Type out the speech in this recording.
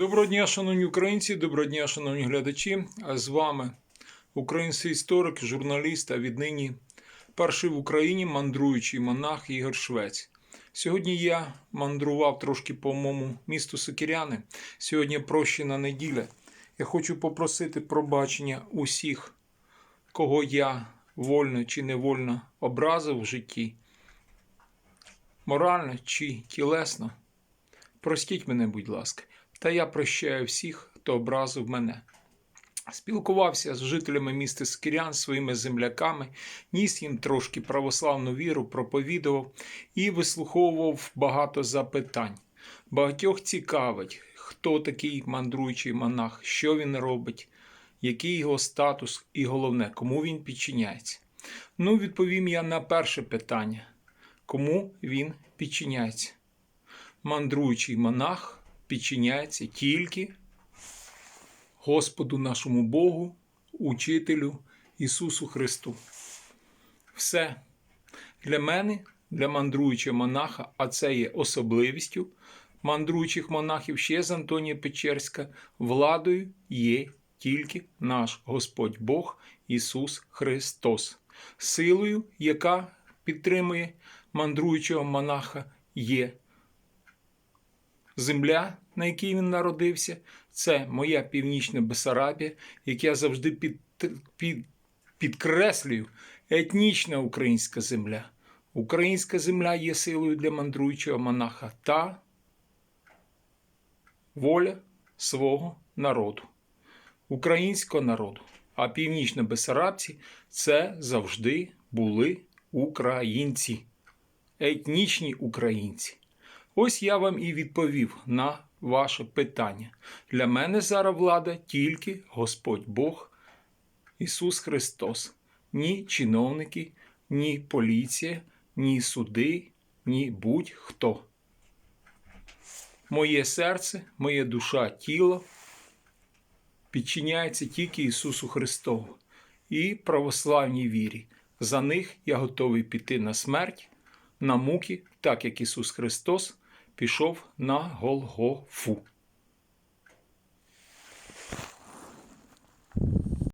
Доброго дня, шановні українці, доброго дня, шановні глядачі. А з вами український історик, журналіст, а віднині перший в Україні мандруючий монах Ігор Швець. Сьогодні я мандрував трошки по моєму місту Сокиряни. Сьогодні прощена неділя. Я хочу попросити пробачення усіх, кого я вольно чи невольно образив в житті, морально чи тілесно. Простіть мене, будь ласка, та я прощаю всіх, хто образив мене. Спілкувався з жителями міста Скірян, своїми земляками, ніс їм трошки православну віру, проповідував і вислуховував багато запитань. Багатьох цікавить, хто такий мандруючий монах, що він робить, який його статус і головне, кому він підчиняється. Ну, відповім я на перше питання: кому він підчиняється? мандруючий монах підчиняється тільки Господу нашому Богу, Учителю Ісусу Христу. Все для мене, для мандруючого монаха, а це є особливістю мандруючих монахів ще з Антонія Печерська, владою є тільки наш Господь Бог Ісус Христос, силою, яка підтримує мандруючого монаха, є земля, на якій він народився, це моя північна Бесарабія, як я завжди під, під, підкреслюю, етнічна українська земля. Українська земля є силою для мандруючого монаха та воля свого народу, українського народу. А північно Бесарабці це завжди були українці, етнічні українці. Ось я вам і відповів на ваше питання. Для мене зараз влада тільки Господь Бог, Ісус Христос, ні чиновники, ні поліція, ні суди, ні будь-хто. Моє серце, моя душа, тіло підчиняється тільки Ісусу Христову і православній вірі. За них я готовий піти на смерть, на муки, так як Ісус Христос пішов на Голгофу.